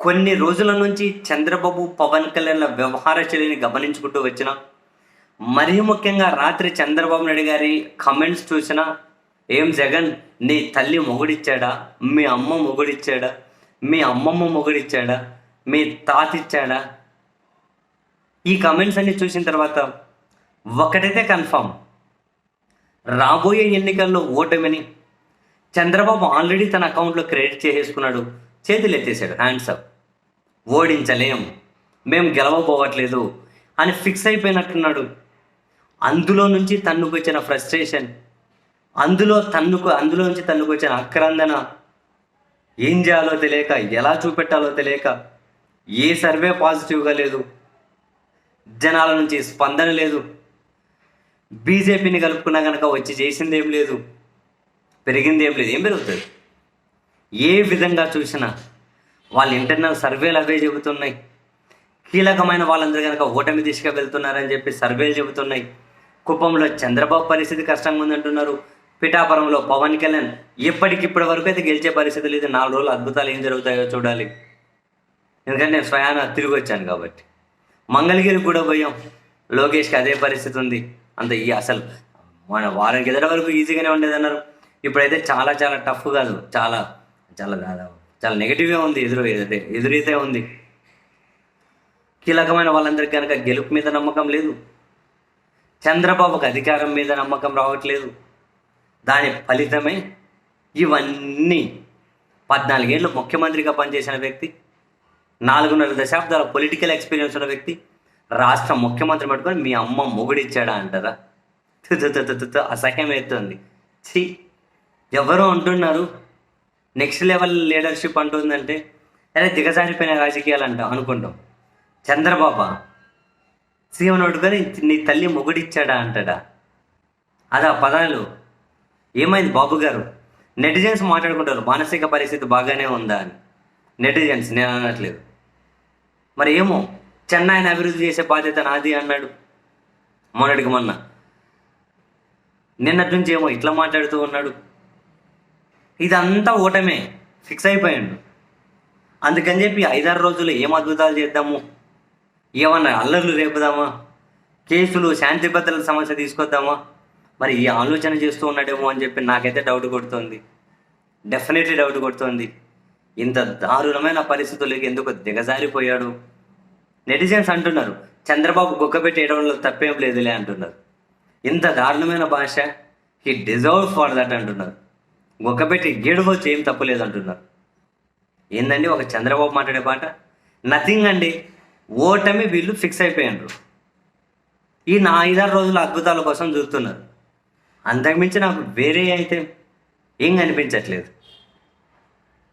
కొన్ని రోజుల నుంచి చంద్రబాబు పవన్ కళ్యాణ్ల వ్యవహార శైలిని గమనించుకుంటూ వచ్చిన మరీ ముఖ్యంగా రాత్రి చంద్రబాబు నాయుడు గారి కమెంట్స్ చూసిన ఏం జగన్ నీ తల్లి మొగుడిచ్చాడా? మీ అమ్మ మొగుడిచ్చాడా? మీ అమ్మమ్మ మొగుడిచ్చాడా? మీ తాత ఇచ్చాడా ఈ కమెంట్స్ అన్ని చూసిన తర్వాత ఒకటైతే కన్ఫామ్ రాబోయే ఎన్నికల్లో ఓటమిని చంద్రబాబు ఆల్రెడీ తన అకౌంట్లో క్రెడిట్ చేసేసుకున్నాడు. చేతులు ఎత్తేసాడు హ్యాండ్స్ అప్ ఓడించలేం. మేము గెలవబోవట్లేదు అని ఫిక్స్ అయిపోయినట్టున్నాడు. అందులో నుంచి తన్నుకు వచ్చిన ఫ్రస్ట్రేషన్ అందులో తన్నుకు అందులో నుంచి తన్నుకు వచ్చిన అక్రందన ఏం చేయాలో తెలియక ఎలా చూపెట్టాలో తెలియక ఏ సర్వే పాజిటివ్గా లేదు. జనాల నుంచి స్పందన లేదు. బీజేపీని కలుపుకున్నా కనుక వచ్చి చేసింది ఏం లేదు. పెరిగింది ఏం లేదు. ఏం పెరుగుతుంది? ఏ విధంగా చూసినా వాళ్ళ ఇంటర్నల్ సర్వేలు అవే చెబుతున్నాయి. కీలకమైన వాళ్ళందరూ కనుక ఓటమి దిశగా వెళ్తున్నారని చెప్పి సర్వేలు చెబుతున్నాయి. కుప్పంలో చంద్రబాబు పరిస్థితి కష్టంగా ఉందంటున్నారు. పిఠాపురంలో పవన్ కళ్యాణ్ ఇప్పటికిప్పటి వరకు అయితే గెలిచే పరిస్థితి లేదు. నాలుగు రోజులు అద్భుతాలు ఏం జరుగుతాయో చూడాలి. ఎందుకంటే నేను స్వయాన తిరిగి వచ్చాను కాబట్టి. మంగళగిరి కూడా పోయాం. లోకేష్కి అదే పరిస్థితి ఉంది. అంత ఈ అసలు మన వారం కిందట వరకు ఈజీగానే ఉండేది అన్నారు ఇప్పుడైతే చాలా చాలా టఫ్ కాదు. చాలా చాలా దాదాపు చాలా నెగిటివ్గా ఉంది ఎదురు ఎదురు ఎదురైతే ఉంది. కీలకమైన వాళ్ళందరికీ కనుక గెలుపు మీద నమ్మకం లేదు. చంద్రబాబుకు అధికారం మీద నమ్మకం రావట్లేదు. దాని ఫలితమే ఇవన్నీ. పద్నాలుగేళ్ళు ముఖ్యమంత్రిగా పనిచేసిన వ్యక్తి నాలుగున్నర దశాబ్దాల పొలిటికల్ ఎక్స్పీరియన్స్ ఉన్న వ్యక్తి రాష్ట్ర ముఖ్యమంత్రి పట్టుకొని మీ అమ్మ మొగుడిచ్చాడా అంటారా తు అసహ్యం అవుతుంది ఛీ ఎవరో అంటున్నారు. నెక్స్ట్ లెవెల్ లీడర్షిప్ అంటుందంటే అరే దిగజారిపోయిన రాజకీయాలు అంట అనుకుంటాం. చంద్రబాబు సీఎం నోటుకొని నీ తల్లి మొగుడిచ్చాడా అంటాడా? అదా పదాలు. ఏమైంది బాబు గారు? నెటిజన్స్ మాట్లాడుకుంటారు మానసిక పరిస్థితి బాగానే ఉందా అని. నెటిజన్స్ నేను అనట్లేదు. మరి ఏమో చెన్నైని అభివృద్ధి చేసే బాధ్యత నాది అన్నాడు మొన్నటికి మొన్న. నిన్నటి నుంచి ఏమో ఇట్లా మాట్లాడుతూ ఉన్నాడు. ఇదంతా ఓటమే. ఫిక్స్ అయిపోయాడు. అందుకని చెప్పి ఐదారు రోజులు ఏం అద్భుతాలు చేద్దాము? ఏమన్నా అల్లర్లు రేపుదామా? కేసులు శాంతి భద్రతల సమస్య తీసుకొద్దామా? మరి ఈ ఆలోచన చేస్తూ ఉన్నాడేమో అని చెప్పి నాకైతే డౌట్ కొడుతుంది. డెఫినెట్లీ డౌట్ కొడుతుంది. ఇంత దారుణమైన పరిస్థితులకి ఎందుకు దిగజారిపోయాడు? నెటిజన్స్ అంటున్నారు చంద్రబాబు గుక్కపెట్టి ఏడవడంలో తప్పేం లేదులే అంటున్నారు. ఇంత దారుణమైన భాష హీ డిజర్వ్ ఫర్ దట్ అంటున్నారు. గొక్కబెట్టి గేడువచ్చు ఏం తప్పలేదు అంటున్నారు ఏందండి? ఒక చంద్రబాబు మాట్లాడే పాట నథింగ్ అండి. ఓటమి వీళ్ళు ఫిక్స్ అయిపోయినారు. ఈ నా ఐదారు రోజుల అద్భుతాల కోసం చూస్తున్నారు. అంతకుమించి నాకు వేరే అయితే ఏం కనిపించట్లేదు.